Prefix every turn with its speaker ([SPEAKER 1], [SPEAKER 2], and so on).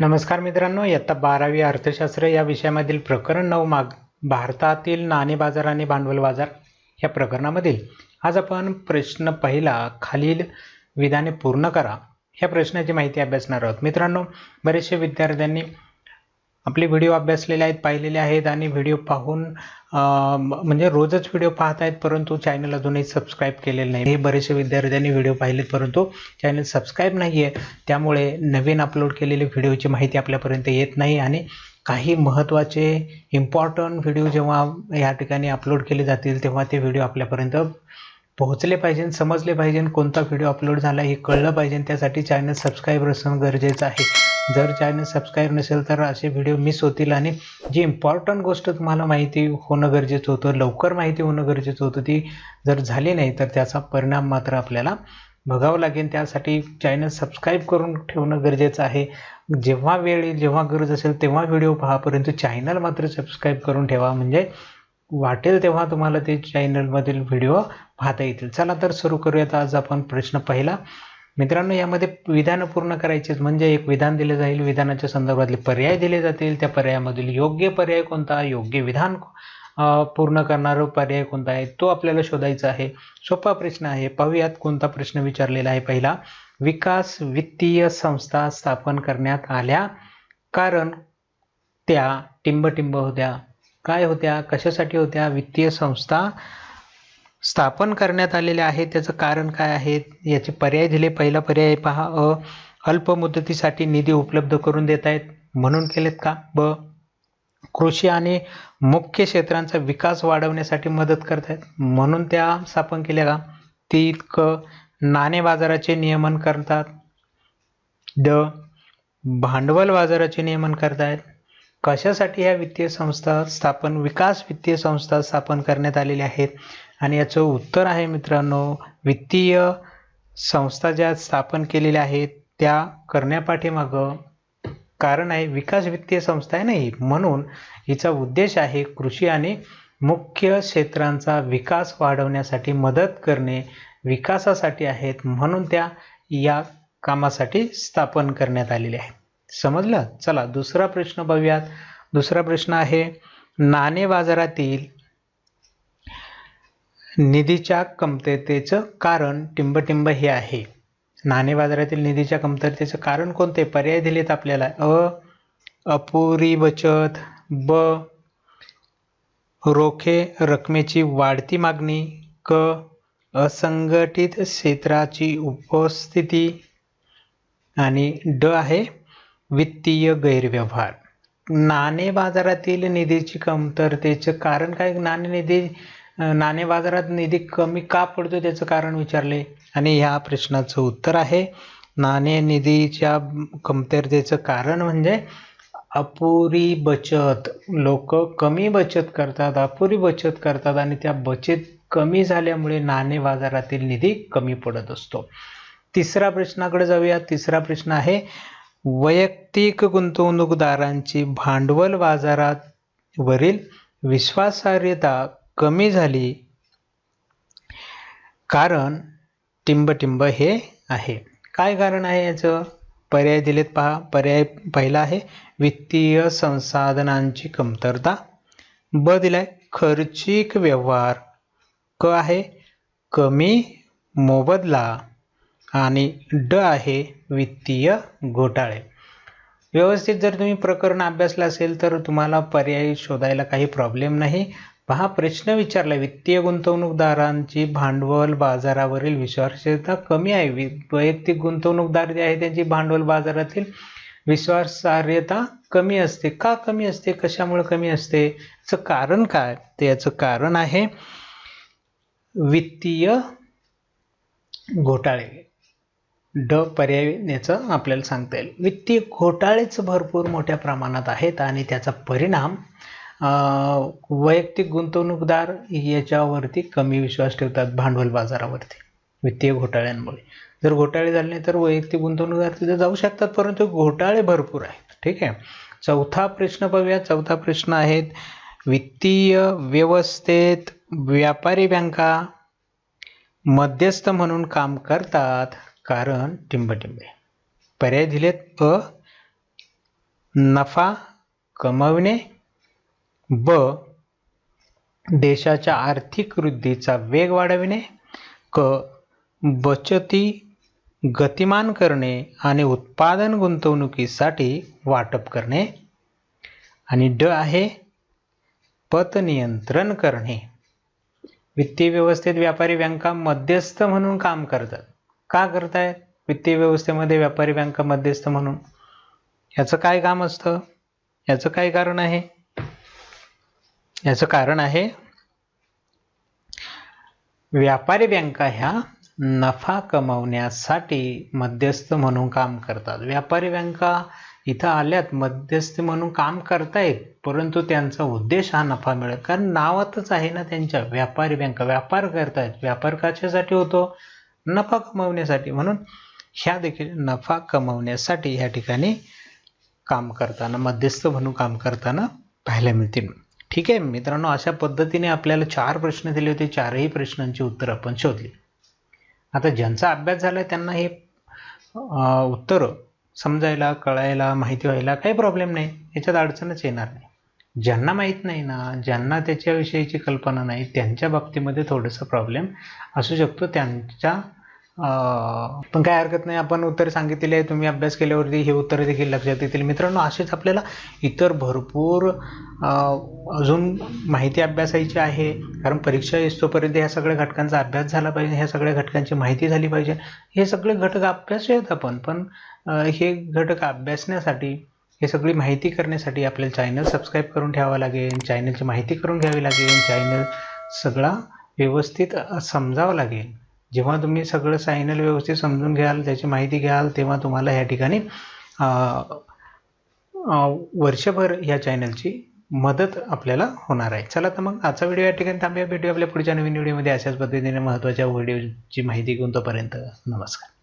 [SPEAKER 1] नमस्कार मित्रांनो इयत्ता बारावी अर्थशास्त्र या विषयामधील प्रकरण नऊ माग भारतातील नाणे बाजार आणि भांडवल बाजार या प्रकरणामधील. आज आपण प्रश्न पहिला खालील विधाने पूर्ण करा. ह्या प्रश्नाची माहिती अभ्यासणार आहोत. मित्रांनो बरेचसे विद्यार्थ्यांनी आपले व्हिडिओ अभ्यासलेले आहेत पाहिलेले आहेत आणि व्हिडिओ पाहून म्हणजे रोजच व्हिडिओ पाहत आहेत परंतु चॅनल अजूनही सबस्क्राईब केलेलं नाही. हे बरेचसे विद्यार्थ्यांनी व्हिडिओ पाहिलेत परंतु चॅनल सबस्क्राईब नाही आहे त्यामुळे नवीन अपलोड केलेले व्हिडिओची माहिती आपल्यापर्यंत येत नाही आणि काही महत्त्वाचे इम्पॉर्टंट व्हिडिओ जेव्हा या ठिकाणी अपलोड केले जातील तेव्हा ते व्हिडिओ आपल्यापर्यंत पोहोचले पाहिजे समजले पाहिजे. कोणता व्हिडिओ अपलोड झाला हे कळलं पाहिजे त्यासाठी चॅनल सबस्क्राईब असणं गरजेचं आहे. जर चॅनल सबस्क्राईब नसेल तर असे व्हिडिओ मिस होतील आणि जी इम्पॉर्टंट गोष्ट तुम्हाला माहिती होणं गरजेचं होतं लवकर माहिती होणं गरजेचं होतं ती जर झाली नाही तर त्याचा परिणाम मात्र आपल्याला बघावं लागेल. त्यासाठी चॅनल सबस्क्राईब करून ठेवणं गरजेचं आहे. जेव्हा वेळ येईल जेव्हा गरज असेल तेव्हा व्हिडिओ पहा परंतु चॅनल मात्र सबस्क्राईब करून ठेवा. म्हणजे वाटेल तेव्हा तुम्हाला ते चॅनलमधील व्हिडिओ पाहता येतील. चला तर सुरू करूयात. आज आपण प्रश्न पहिला. मित्रांनो यामध्ये विधानं पूर्ण करायचेच म्हणजे एक विधान दिले जाईल. विधानाच्या संदर्भातले पर्याय दिले जातील. त्या पर्यायामधील योग्य पर्याय कोणता? योग्य विधान पूर्ण करणारा पर्याय कोणता आहे? तो आपल्याला शोधायचा आहे. सोपा प्रश्न आहे. पाहूयात कोणता प्रश्न विचारलेला आहे पहिला. विकास वित्तीय संस्था स्थापन करण्यात आल्या. कारण त्या टिंबटिंब होत्या. काय होत्या? कशासाठी होत्या? वित्तीय संस्था स्थापन करण्यात आलेले आहे. त्याचं कारण काय आहे? याचे पर्याय दिले. पहिला पर्याय पहा. अ अल्प मुदतीसाठी निधी उपलब्ध करून देत आहेत. म्हणून केलेत का? ब कृषी आणि मुख्य क्षेत्रांचा विकास वाढवण्यासाठी मदत करत आहेत. म्हणून त्या स्थापन केल्या का? ती क नाणे बाजाराचे नियमन करतात. द भांडवल बाजाराचे नियमन करतायत कशासाठी ह्या वित्तीय संस्था स्थापन विकास वित्तीय संस्था स्थापन करण्यात आलेल्या आहेत? आणि याचं उत्तर आहे मित्रांनो वित्तीय संस्था ज्या स्थापन केलेल्या आहेत त्या करण्यापाठीमागं कारण आहे विकास वित्तीय संस्था आहे नाही म्हणून हिचा उद्देश आहे कृषी आणि मुख्य क्षेत्रांचा विकास वाढवण्यासाठी मदत करणे विकासासाठी आहेत म्हणून त्या या कामासाठी स्थापन करण्यात आलेल्या आहेत. समजलं? चला दुसरा प्रश्न बघूयात. दुसरा प्रश्न आहे नाणे बाजारातील निधीच्या कमतरतेचं कारण टिंबटिंब हे आहे. नाणे बाजारातील निधीच्या कमतरतेचं कारण कोणते? पर्याय दिलेत आपल्याला. अ अपुरी बचत. ब रोखे रकमेची वाढती मागणी. क असंघटित क्षेत्राची उपस्थिती. आणि ड आहे वित्तीय गैरव्यवहार. नाणे बाजारातील निधीची कमतरतेचं कारण काय? नाणेनिधी नाणे बाजारात निधी कमी का पडतो त्याचं कारण विचारले? आणि ह्या प्रश्नाचं उत्तर आहे नाणे निधीच्या कमतरतेचं कारण म्हणजे अपुरी बचत. लोक कमी बचत करतात अपुरी बचत करतात आणि त्या बचत कमी झाल्यामुळे नाणे बाजारातील निधी कमी पडत असतो. तिसरा प्रश्नाकडे जाऊया. तिसरा प्रश्न आहे वैयक्तिक गुंतवणूकदारांची भांडवल बाजारात वरील विश्वासार्हता कमी झाली. कारण टिंबटिंब हे आहे. काय कारण आहे याचं? पर्याय दिलेत पहा. पर्याय पहिला आहे वित्तीय संसाधनांची कमतरता. ब दिलाय खर्चिक व्यवहार. क आहे कमी मोबदला. आणि ड आहे वित्तीय घोटाळे. व्यवस्थित जर तुम्ही प्रकरण अभ्यासलं असेल तर तुम्हाला पर्याय शोधायला काही प्रॉब्लेम नाही. पहा प्रश्न विचारला. वित्तीय गुंतवणूकदारांची भांडवल बाजारावरील विश्वासार्हता कमी आहे. वि- वैयक्तिक गुंतवणूकदार जे आहे त्यांची भांडवल बाजारातील विश्वासार्हता कमी असते. का कमी असते? कशामुळे कमी असते? याचं कारण काय? तर याचं कारण आहे वित्तीय घोटाळे. ड पर्याय याचं आपल्याला सांगता येईल. वित्तीय घोटाळेच भरपूर मोठ्या प्रमाणात आहेत आणि त्याचा परिणाम वैयक्तिक गुंतवणूकदार याच्यावरती कमी विश्वास ठेवतात भांडवल बाजारावरती वित्तीय घोटाळ्यांमुळे. जर घोटाळे झाले नाही तर वैयक्तिक गुंतवणूकदार तिथे जाऊ शकतात परंतु घोटाळे भरपूर आहेत. ठीक आहे? चौथा प्रश्न पाहूया चौथा प्रश्न आहेत वित्तीय व्यवस्थेत व्यापारी बँका मध्यस्थ म्हणून काम करतात कारण टिंबटिंबे. पर्याय दिलेत अ नफा कमवणे ब देशाच्या आर्थिक वृद्धीचा वेग वाढविणे क बचती गतिमान करणे आणि उत्पादन गुंतवणुकीसाठी वाटप करणे. आणि ड आहे पतनियंत्रण करणे. वित्तीय व्यवस्थेत व्यापारी बँका मध्यस्थ म्हणून काम करतात. का करतायत? वित्तीय व्यवस्थेमध्ये व्यापारी बँका मध्यस्थ म्हणून. याचं काय काम असतं? याचं काय कारण आहे? याचं कारण आहे व्यापारी बँका ह्या नफा कमवण्यासाठी मध्यस्थ म्हणून काम करतात. व्यापारी बँका इथं आल्यात मध्यस्थी म्हणून काम करतायत परंतु त्यांचा उद्देश हा नफा मिळेल कारण नावातच आहे ना त्यांच्या व्यापारी बँका. व्यापार करतायत व्यापार कशासाठी होतो? नफा कमवण्यासाठी. म्हणून ह्या देखील नफा कमवण्यासाठी ह्या ठिकाणी काम करताना मध्यस्थ म्हणून काम करताना पाहायला मिळतील. ठीक आहे मित्रांनो अशा पद्धतीने आपल्याला चार प्रश्न दिले होते चारही प्रश्नांची उत्तरं आपण शोधली. आता ज्यांचा अभ्यास झाला त्यांना हे उत्तर समजायला कळायला माहिती व्हायला काही प्रॉब्लेम नाही. याच्यात अडचणच येणार नाही. ज्यांना माहीत नाही ना ज्यांना त्याच्याविषयीची कल्पना नाही त्यांच्या बाबतीमध्ये थोडंसं प्रॉब्लेम असू शकतो. त्यांच्या पण काय हरकत नाही. आपण उत्तर सांगितलेली आहे तुम्ही अभ्यास केल्यावरती हे उत्तर देखील लक्षात येतील. मित्रांनो असेच आपल्याला इतर भरपूर अजून माहिती अभ्यासायची आहे. कारण परीक्षा येतोपर्यंत ह्या सगळ्या घटकांचा अभ्यास झाला पाहिजे. ह्या सगळ्या घटकांची माहिती झाली पाहिजे. हे सगळे घटक अभ्यास आहेत आपण. पण हे घटक अभ्यासण्यासाठी हे सगळी माहिती करण्यासाठी आपल्याला चॅनल सबस्क्राईब करून ठेवावं लागेल. चॅनलची माहिती करून घ्यावी लागेल. चॅनल सगळा व्यवस्थित समजावं लागेल. जेव्हा तुम्ही सगळं सायनल व्यवस्थित समजून घ्याल त्याची माहिती घ्याल तेव्हा तुम्हाला ह्या ठिकाणी वर्षभर ह्या चॅनलची मदत आपल्याला होणार आहे. चला तर मग आजचा व्हिडिओ या ठिकाणी थांबूया. भेटूया आपल्या पुढच्या नवीन व्हिडिओमध्ये अशाच पद्धतीने महत्त्वाच्या व्हिडिओची माहिती घेऊन तोपर्यंत नमस्कार.